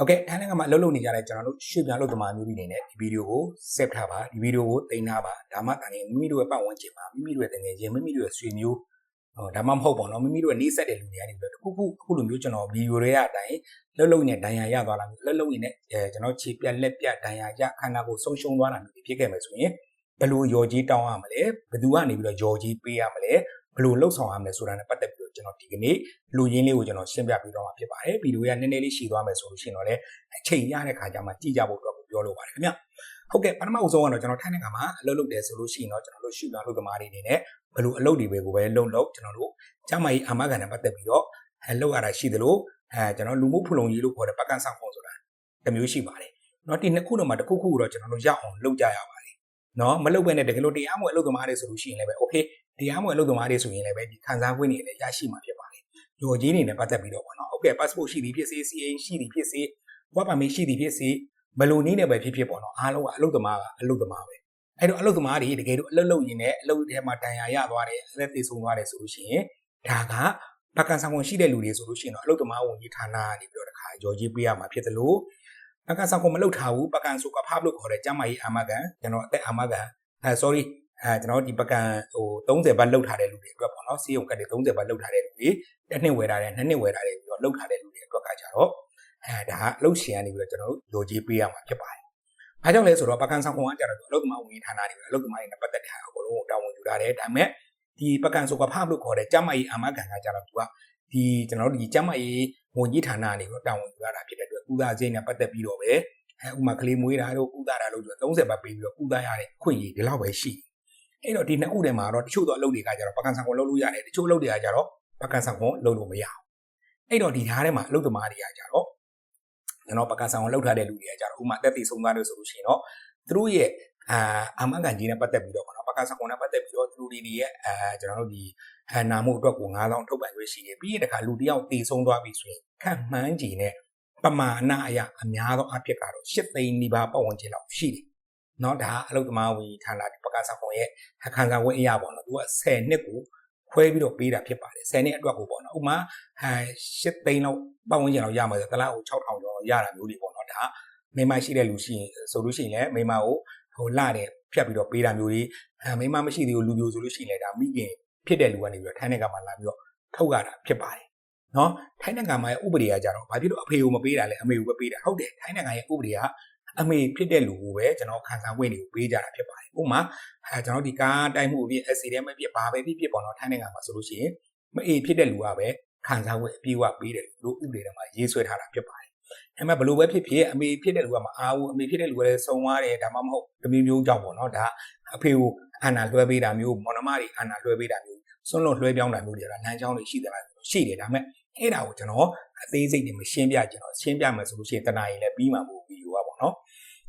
ဟုတ်ကဲ့အဲနိုင်ငံမှာအလုပ်လုပ်နေကြတဲ့ကျွန်တော်တို့ရွှေပြန်လုပ်သမားမျိုးတွေနေနဲ့ဒီဗီဒီယိုကို save ထားပါဒီဗီဒီယိုကိုတင်ထားပါဒါမှတန်ရင်မိမိတို့ရဲ့ပတ်ဝန်းကျင်မှာမိမိတို့ရဲ့တငယ်ချင်းမိမိတို့ရဲ့ဆွေမျိုးဟောဒါမှမဟုတ်ပေါ့နော်မိမိတို့ရဲ့နှိစက်တဲ့လူတွေကနေပြီးတော့တစ်ခုခုအခုလိုမျိုးကျွန်တော်ဗီဒီယိုတွေအတိုင်းလှုပ်လှုပ်နေဒဏ်ရာရသွားတာမျိုးလှုပ်လှုပ်နေအဲကျွန်တော်ခြေပြက်လက်ပြက်ဒဏ်ရာရခန္ဓာကိုယ်ဆုံးရှုံးသွားတာမျိုးဖြစ်ခဲ့မယ်ဆိုရင်ဘယ်လိုရော်ကြီးတောင်းရမလဲဘယ်သူကနေပြီးတော့ရော်ကြီးပေးရမလဲဘ ယ်လိုလှုပ်ဆောင်ရမလဲဆိုတာနဲ့ပတ်သက်ပြီးတော့ကျွန်တော်ဒီကနေ့လူရင်းလေးကိုကျွန်တော်ရှင်းပြပေးတော့မှာဖြစ်ပါတယ်ဗီဒီယိုကနည်းနည်းလေးရှည်သွားမယ်ဆိုလို့ရှိရင်တော့လည်းအချိန်ရတဲ့ခါကျမှကြည့်ကြဖို့အတွက်ကိုပြောလိုပါတယ်ခင်ဗျဟုတ်ကဲ့ပထမအဆုံးကတော့ကျွန်တော်ထိုင်းနိုင်ငံမှာအလုပ်လုပ်တယ်ဆိုလို့ရှိရင်တော့ကျွန်တော်တို့ရှုပ်လာလုပ်သမားတွေအနေနဲ့ဘယ်လိုအလုပ်တွေပဲကိုပဲလုပ်လုပ်ကျွန်တော်တို့ကျမကြီးအာမခံနဲ့ပတ်သက်ပြီးတော့အဲလုပ်ရတာရှိသလိုအဲကျွန်တော်လူမှုဖူလုံရေးလို့ခေါ်တဲ့ပတ်ကန်ဆောင်ဖုံဆိုတာတစ်မျိုးရှိပါတယ်เนาะဒီနှစ်ခုတော့မှတစ်ခုခုတော့ကျွန်တော်တို့ရအောင်လုပ်ကြရပါတယ်เนาะမလုပ်ဘဲနဲ့တကယ်လို့တရားမဝင်အလုပ်သမားတွေဆိုလို့ရှိရင်လည်းပဲ okay တရားမဝင်အလုပ်သမားတွေဆိုရင်လည်းပဲဒီခံစား권တွေလည်းရရှိမှာဖြစ်ပါတယ်။ရော်ကြီးနေနဲ့ပတ်သက်ပြီးတော့ပေါ့နော်။ဟုတ်ကဲ့ passport ရှိသည်ဖြစ်စေ CA ရှိသည်ဖြစ်စေ work permit ရှိသည်ဖြစ်စေဘယ်လိုနည်းနဲ့ပဲဖြစ်ဖြစ်ပေါ့နော်။အားလုံးကအလုပ်သမားကအလုပ်သမားပဲ။အဲ့တော့အလုပ်သမားတွေတကယ်လို့အလုပ်လုပ်ရင်းနဲ့အလုပ်ထဲမှာတန်ရာရသွားတယ်အသက်သေဆုံးသွားတယ်ဆိုလို့ရှိရင်ဒါကပကံဆောင်ဝင်ရှိတဲ့လူတွေဆိုလို့ရှိရင်တော့အလုပ်သမားဝန်ကြီးဌာနကနေပြီးတော့တခါရော်ကြီးပေးရမှာဖြစ်တယ်လို့ပကံဆောင်ဝင်မလုပ်ထားဘူးပကံဆိုကဖားလို့ခေါ်တဲ့ကျမကြီးအာမကန်ကျွန်တော်အသက်အာမကန်အဲ sorry အဲကျွန်တော်ဒီပကံဟို30ဘတ်လောက်ထားတဲ့လူတွေအတွက်ပေါ့နော်စီးရုံကတ်တွေ30ဘတ်လောက်ထားတဲ့လူတွေတစ်နှစ်ဝယ်ထားတဲ့နှစ်နှစ်ဝယ်ထားတဲ့ပြီးတော့လောက်ထားတဲ့လူတွေအတွက်ကကြတော့အဲဒါကအလုပ်ရှင်ကနေပြီးတော့ကျွန်တော်တို့လိုကြီးပေးရမှာဖြစ်ပါတယ်။ဘာကြောင့်လဲဆိုတော့ပကံဆောင်ကောင်ကကြတော့အလုပ်သမားဝန်ကြီးဌာနတွေအလုပ်သမားတွေနဲ့ပတ်သက်တဲ့အကုန်လုံးကိုတာဝန်ယူထားတယ်ဒါပေမဲ့ဒီပကံဆိုကဖားလို့ခေါ်တဲ့ကျမကြီးအာမခံကကြတော့သူကဒီကျွန်တော်တို့ဒီကျမကြီးဝန်ကြီးဌာနကနေပြီးတော့တာဝန်ယူရတာဖြစ်တဲ့အတွက်ကုသခြင်းနဲ့ပတ်သက်ပြီးတော့ပဲအဲဥမာကလေးမွေးတာတို့ကုသတာလို့ဆိုတော့30ဘတ်ပေးပြီးတော့ကုသရတဲ့အခွင့်အရေးဒီလောက်ပဲရှိတယ် အဲ့တော့ဒီနှစ်ခုထဲမှာတော့တချို့သောအလုပ်တွေကကြတော့ပကံဆောင်ကိုလုပ်လို့ရတယ်တချို့အလုပ်တွေကကြတော့ပကံဆောင်ကိုလုပ်လို့မရအောင်အဲ့တော့ဒီဓာတ်ထဲမှာအလုပ်သမားတွေကကြတော့ကျွန်တော်ပကံဆောင်ကိုလုပ်ထားတဲ့လူတွေကကြတော့ဥမာတက်တီဆုံးသွားလို့ဆိုလို့ရှိရင်တော့သူတို့ရဲ့အာအာမခံကြီးနဲ့ပတ်သက်ပြီးတော့ကျွန်တော်ပကံဆောင်ကိုနဲ့ပတ်သက်ပြီးတော့သူတို့တွေရဲ့အာကျွန်တော်တို့ဒီဟန်နာမှုအတွက်ကို9000ထုတ်ပိုင်ခွင့်ရှိတယ်ပြီးရင်တခါလူတယောက်တီဆုံးသွားပြီဆိုရင်ခံမှန်းကြည့်နဲ့ပမာဏအရာအများသောအဖြစ်ကတော့၈သိန်းနီးပါးပတ်ဝန်းကျင်လောက်ရှိတယ် เนาะဒါအလုတ္တမဝီဌာနပကစားကောင်ရဲ့အခန်းစားဝင်းအရာပေါ့နော်သူက10နှစ်ကိုခွဲပြီးတော့ပေးတာဖြစ်ပါတယ်10နှစ်အတွက်ကိုပေါ့နော်ဥမာဟန်8သိန်းလောက်ပတ်ဝန်းကျင်လောက်ရမှာဆိုတလားကို6000ကျော်ရတာမျိုးတွေပေါ့နော်ဒါမိမရှိတဲ့လူရှိရင်ဆိုလို့ရှိရင်လည်းမိမကိုဟိုလာတယ်ဖြတ်ပြီးတော့ပေးတာမျိုးတွေအဲမိမမရှိသေးဘူးလူမျိုးဆိုလို့ရှိရင်လည်းဒါမိခင်ဖြစ်တဲ့လူကနေပြီးတော့ထိုင်းနိုင်ငံမှာလာပြီးတော့ထုတ်ရတာဖြစ်ပါတယ်နော်ထိုင်းနိုင်ငံမှာဥပဒေကကြတော့ဘာဖြစ်လို့အဖေကိုမပေးတာလဲအမေကိုပဲပေးတာဟုတ်တယ်ထိုင်းနိုင်ငံရဲ့ဥပဒေက အမေဖြစ်တဲ့လူကိုပဲကျွန်တော်ခံစား권တွေကိုပေးကြတာဖြစ်ပါတယ်ဥပမာအဲကျွန်တော်ဒီကားတိုက်မှုအဖြစ် accident မဖြစ်ဘာပဲဖြစ်ဖြစ်ပေါ့နော်ထိုင်းနိုင်ငံမှာဆိုလို့ရှိရင်မအေဖြစ်တဲ့လူကပဲခံစား권အပြည့်အဝပေးတယ်လို့ဥပဒေထဲမှာရေးဆွဲထားတာဖြစ်ပါတယ်အဲ့မဲ့ဘလို့ပဲဖြစ်ဖြစ်အမေဖြစ်တဲ့လူကမအားဘူးအမေဖြစ်တဲ့လူကလည်းစုံသွားတယ်ဒါမှမဟုတ်တမျိုးမျိုးကြောင့်ပေါ့နော်ဒါအဖေကိုအာနာလွှဲပေးတာမျိုးမော်နမတွေအာနာလွှဲပေးတာမျိုးစွန့်လွတ်လွှဲပြောင်းတာမျိုးတွေကလမ်းကြောင်းတွေရှိတယ်လားရှိတယ်ဒါပေမဲ့အဲ့ဒါကိုကျွန်တော်အသေးစိတ်တွေမရှင်းပြကျွန်တော်ရှင်းပြမယ်ဆိုလို့ရှိရင်တနားရင်လည်းပြီးမှာမဟုတ်ဗီဒီယိုကပေါ့ နော်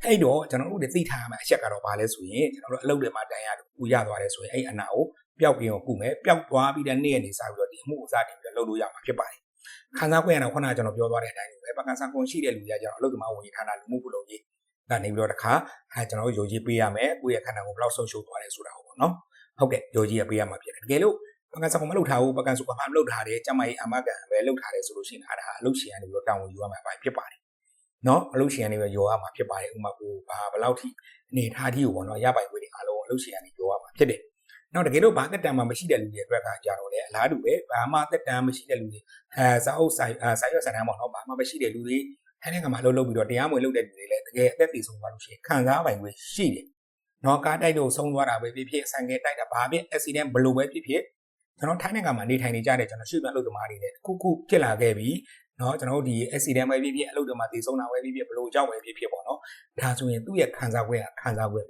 အဲ့တော့ကျွန်တော်တို့လည်းသိထားရမယ့်အချက်ကတော့ဘာလဲဆိုရင်ကျွန်တော်တို့အလုပ်တွေမှာတန်ရလို့ပူရသွားတယ်ဆိုရင်အဲ့အနာကိုပျောက်ပြင်းကိုကုမယ်ပျောက်သွားပြီးတဲ့နေ့ကနေစပြီးတော့ဒီအမှုအစတင်ပြီးတော့လုပ်လို့ရမှာဖြစ်ပါတယ်ခံစားခွင့်ရတော့ခုနကကျွန်တော်ပြောသွားတဲ့အတိုင်းပဲပကန်ဆန်ခွင့်ရှိတဲ့လူတွေကကျွန်တော်အလုပ်သမားဝန်ကြီးဌာနလူမှုဖူလုံကြီးကနေပြီးတော့တခါအဲကျွန်တော်တို့ယုံကြည်ပေးရမယ်ကိုယ့်ရဲ့ခန္ဓာကိုယ်ဘယ်လောက်ဆုံးရှုံးသွားလဲဆိုတာပေါ့နော်ဟုတ်ကဲ့ယုံကြည်ရပေးရမှာဖြစ်တယ်တကယ်လို့ပကန်ဆန်ခွင့်မလုပ်ထားဘူးပကန်ဆန်ခွင့်မလုပ်ထားတယ်ကျမကြီးအမကန်ပဲလုပ်ထားတယ်ဆိုလို့ရှိရင်အဲဒါအလုပ်ရှင်ကနေပြီးတော့တာဝန်ယူရမှာပဲဖြစ်ပါတယ် နော်အလုပ်ရှင်ကနေပြီးတော့ရောရမှာဖြစ်ပါတယ်ဥမာကိုဘာဘယ်လောက်ထိအနေထားထိကိုပေါ့နော်ရပိုင်ခွင့်တွေအားလုံးအလုပ်ရှင်ကနေရောရမှာဖြစ်တယ်နောက်တကယ်လို့ဘာတက်တန်မှမရှိတဲ့လူတွေအတွက်ကကြတော့လေအလားတူပဲဘာမှတက်တန်မရှိတဲ့လူတွေအဲစာအုပ်ဆိုင်စာရွက်စာတမ်းပေါ့နော်ဘာမှမရှိတဲ့လူတွေအဲနဲ့ကမှအလုပ်လုပ်ပြီးတော့တရားမဝင်လုပ်တဲ့လူတွေလည်းတကယ်အသက်တည်ဆုံးသွားလို့ရှိရင်ခံစားပိုင်ခွင့်ရှိတယ်နော်ကားတိုက်လို့ဆုံးသွားတာပဲဖြစ်ဖြစ်ဆန်ကယ်တိုက်တာဘာဖြစ် accident ဘလို့ပဲဖြစ်ဖြစ် ကျွန်တော်ထိုင်းနိုင်ငံမှာနေထိုင်နေကြတဲ့ကျွန်တော်ရွှေ့ပြောင်းလုပ်သမားတွေနဲ့ခုခုဖြစ်လာခဲ့ပြီးเนาะကျွန်တော်တို့ဒီ accident ပဲဖြစ်ဖြစ်အလုပ်တွေမှာတည်ဆုံးတာပဲဖြစ်ဖြစ်ဘလို့ကြောက်ပဲဖြစ်ဖြစ်ပေါ့နော်ဒါဆိုရင်သူ့ရဲ့ခံစား권ကခံစား권ပဲ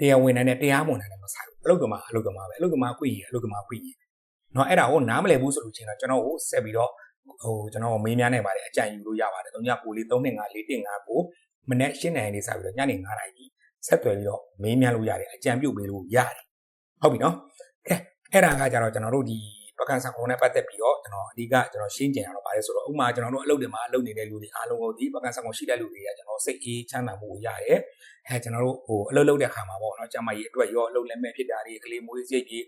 တရားဝင်တဲ့တရားမဝင်တဲ့မဆိုင်ဘူးအလုပ်သမားအလုပ်သမားပဲအလုပ်သမားခွင့်ရအလုပ်သမားခွင့်ရเนาะအဲ့ဒါကိုနားမလည်ဘူးဆိုလို့ချင်းတော့ကျွန်တော်ကိုဆက်ပြီးတော့ဟိုကျွန်တော်မေးမြန်းနေပါတယ်အကြံယူလို့ရပါတယ်။၃ညကိုလေး3နှစ်5 4တင်5ကိုမနေ့၈နိုင်လေးစပြီးတော့ညနေ9နာရီဆက်သွယ်ပြီးတော့မေးမြန်းလို့ရတယ်အကြံပြုပေးလို့ရတယ်။ဟုတ်ပြီနော်။ကဲ အဲ့ဒါကကြတော့ကျွန်တော်တို့ဒီပကံဆန်ခုံနဲ့ပတ်သက်ပြီးတော့ကျွန်တော်အဓိကကျွန်တော်ရှင်းကြရတော့ဗါလဲဆိုတော့ဥမာကျွန်တော်တို့အလုပ်တွေမှာအလုပ်နေတဲ့လူတွေအားလုံးကိုဒီပကံဆန်ခုံရှိတဲ့လူတွေကကျွန်တော်စိတ်အေးချမ်းသာမှုရရဲအဲကျွန်တော်တို့ဟိုအလုပ်လုပ်တဲ့ခါမှာပေါ့နော်ကျမကြီးအတွက်ရောအလုပ်လည်းမဲ့ဖြစ်တာတွေကလေးမွေးစိတ်ကြီး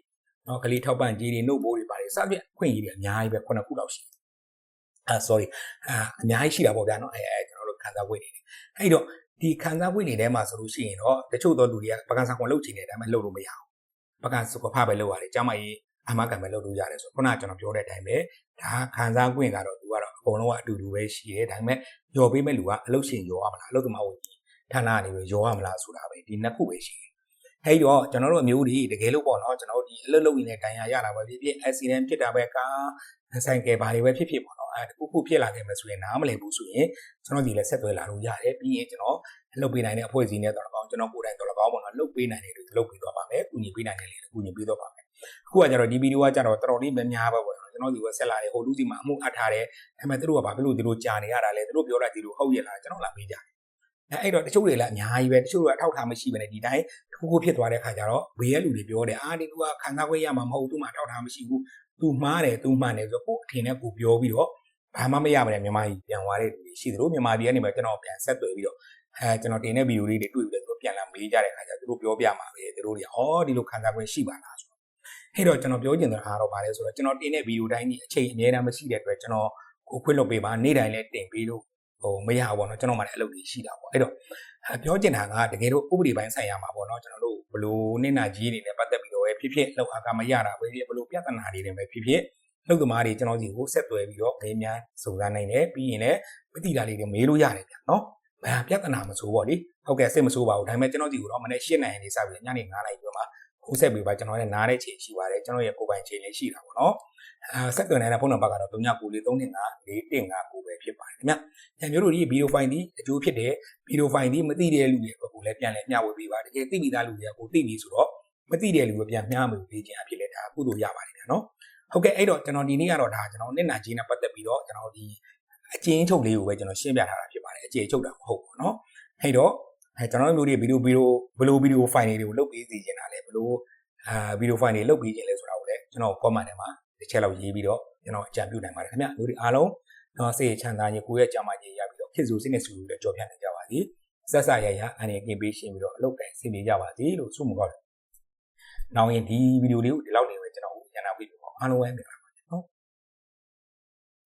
နော်ကလေးထောက်ပံ့ကြီးတွေနှုတ်ဘိုးတွေပါတယ်စသဖြင့်ခွင့်ကြီးတွေအများကြီးပဲခုနှစ်ခုလောက်ရှိတယ်အာ sorry အာအများကြီးရှိတာပေါ့ဗျာနော်အဲအဲကျွန်တော်တို့ခံစားဝေ့နေတယ်အဲ့တော့ဒီခံစားဝေ့နေထဲမှာဆိုလို့ရှိရင်တော့တချို့သောလူတွေကပကံဆန်ခုံလုပ်ချင်တယ်ဒါပေမဲ့လုပ်လို့မရဘူး ပကံစုခဖပဲလုပ်ရတယ်ကျမကြီးအမကန်ပဲလုပ်လို့ရတယ်ဆိုခုနကကျွန်တော်ပြောတဲ့အတိုင်းပဲဒါခံစား권ကတော့သူကတော့အကုန်လုံးကအတူတူပဲရှိတယ်ဒါပေမဲ့ယော်ပေးမဲ့လူကအလုပ်ရှင်ယော်ရမလားအလုပ်သမားဝင်ကြီးဌာနကနေပဲယော်ရမလားဆိုတာပဲဒီနှစ်ခုပဲရှိတယ်အဲ့တော့ကျွန်တော်တို့အမျိုးတွေတကယ်လို့ပေါ့နော်ကျွန်တော်တို့ဒီအလုပ်လုပ်နေတဲ့တိုင်ရရတာပဲဖြစ်ဖြစ် accident ဖြစ်တာပဲကားဆိုင်ကယ်ဘာတွေပဲဖြစ်ဖြစ်ပေါ့နော်အဲတခုခုဖြစ်လာခဲ့မယ်ဆိုရင်နားမလည်ဘူးဆိုရင်ကျွန်တော်ဒီလည်းဆက်သွယ်လာလို့ရတယ်ပြီးရင်ကျွန်တော်လုပ်ပေးနိုင်တဲ့အဖွဲ့အစည်းနဲ့တော့ကောင်းကျွန်တော်ကိုယ်တိုင်တော့ကောင်းပေါ့နော်လုပ်ပေးနိုင်တယ်လို့လုပ်ပေးတော့ ပါမယ်ကူညီပေးနိုင်တယ်လေကူညီပေးတော့ပါမယ်အခုကကျတော့ဒီဗီဒီယိုကကျတော့တော်တော်လေးများများပဲပေါ့နော်ကျွန်တော်ဒီကဆက်လာတယ်ဟိုလူစီမှာအမှုအပ်ထားတယ်ဒါပေမဲ့သူတို့ကဘာဖြစ်လို့ဒီလိုကြာနေရတာလဲသူတို့ပြောတာဒီလိုဟုတ်ရဲ့လားကျွန်တော်လာမေးကြတယ်အဲအဲ့တော့တချို့တွေလည်းအများကြီးပဲတချို့တွေကအထောက်ထားမရှိဘဲနဲ့ဒီတိုင်းတစ်ခုခုဖြစ်သွားတဲ့ခါကျတော့ဘေးရဲ့လူတွေပြောတယ်အာဒီလူကခံစား권ရမှာမဟုတ်သူ့မှာထောက်ထားမရှိဘူးသူမှားတယ်သူမှန်တယ်ဆိုတော့ကိုယ်အထင်နဲ့ကိုပြောပြီးတော့ဘာမှမရပါနဲ့မြန်မာပြည်ပြန်သွားတဲ့လူတွေရှိသလိုမြန်မာပြည်ကနေပဲကျွန်တော်ပြန်ဆက်သွယ်ပြီးတော့အဲကျွန်တော်တင်တဲ့ဗီဒီယိုလေးတွေတွေ့ပြီးတော့သူတို့ပြန်လာမေးကြတဲ့ခါကျသူတို့ပြောပြမှာပဲသူ တို့တွေကဩဒီလိုခံစား권ရှိပါလားဆိုတော့ဟဲ့တော့ကျွန်တော်ပြောချင်တဲ့အားတော့ဗာလဲဆိုတော့ကျွန်တော်တင်တဲ့ဗီဒီယိုတိုင်းဒီအချိန်အများအားမရှိတဲ့အတွက်ကျွန်တော်ကိုခွင့်လွတ်ပေးပါနေ့တိုင်းလည်းတင်ပေးလို့ဟိုမရဘူးပေါ့နော်ကျွန်တော်မှလည်းအလုပ်တွေရှိတာပေါ့အဲ့တော့ပြောချင်တာကတကယ်လို့ဥပဒေပိုင်းဆိုင်ရာမှာပေါ့နော်ကျွန်တော်တို့ဘလို့နေနာကြီးတွေနဲ့ပတ်သက်ပြီးတော့ပဲဖြစ်ဖြစ်လောက်အားကမရတာပဲဖြစ်ဘလို့ပြဿနာတွေနဲ့ပဲဖြစ်ဖြစ်လုပ်သမားတွေကျွန်တော်စီကိုဆက်သွယ်ပြီးတော့မေးမြန်းစုံစမ်းနိုင်တယ်ပြီးရင်လည်းမသိတာလေးတွေမေးလို့ရတယ်ဗျနော် ဘာပြဿနာမဆိုးပေါ့လေဟုတ်ကဲ့စိတ်မဆိုးပါဘူးဒါပေမဲ့ကျွန်တော်စီကိုတော့မနေ့၈နိုင်နေစပြီးညနေ9နာရီကျော်မှာခိုးဆက်ပြီးပါကျွန်တော်လည်းနားတဲ့ချိန်ရှိပါတယ်ကျွန်တော်ရဲ့ကိုယ်ပိုင်ချိန်လေးရှိတာပေါ့နော်အဲဆက်သွယ်နေတဲ့ဖုန်းနံပါတ်ကတော့3993554159ပဲဖြစ်ပါတယ်ခင်ဗျ။ညမျိုးတို့ဒီဗီဒီယိုဖိုင်ဒီအကျိုးဖြစ်တဲ့ဗီဒီယိုဖိုင်ဒီမသိတဲ့လူတွေကိုလည်းပြန်လဲမျှဝေပေးပါတကယ်သိမိသားလူတွေကကိုသိပြီဆိုတော့မသိတဲ့လူတွေပြန်မျှဝေပေးခြင်းအဖြစ်လဲဒါကုသိုလ်ရပါတယ်ဗျာနော်။ဟုတ်ကဲ့အဲ့တော့ကျွန်တော်ဒီနေ့ကတော့ဒါကျွန်တော်နှစ်နာကြီးနဲ့ပတ်သက်ပြီးတော့ကျွန်တော်ဒီအကျဉ်းချုပ်လေးကိုပဲကျွန်တော်ရှင်းပြထားတာဖြစ်ပါတယ် အကျဉ်းချုပ်တာမဟုတ်ဘူးနော်။အဲ့တော့အဲကျွန်တော်တို့မျိုးတွေဗီဒီယိုဗီဒီယိုဘယ်လိုဗီဒီယိုဖိုင်တွေကိုလုပ်ပေးစီခြင်းတာလဲဘယ်လိုအာဗီဒီယိုဖိုင်တွေလုပ်ပေးခြင်းလဲဆိုတာကိုလည်းကျွန်တော် comment ထဲမှာတစ်ချက်လောက်ရေးပြီးတော့ကျွန်တော်အကြံပြုနိုင်ပါတယ်ခင်ဗျမျိုးတွေအားလုံးတော့စိတ်ချမ်းသာခြင်းကိုယ့်ရဲ့ကြာမှခြင်းရပြီးတော့ဖြစ်စုစိတ်နဲ့စုလို့လည်းကြော်ပြနိုင်ကြပါစေဆက်ဆရရအနေကင်းပေးရှင်းပြီးတော့အလုပ်ကိုင်ဆင်ပြေကြပါစေလို့ဆုမကောက်တယ်။နောက်ရင်ဒီဗီဒီယိုလေးကိုဒီလောက်နေပဲကျွန်တော်ညနာပြီးတော့အားလုံးပဲ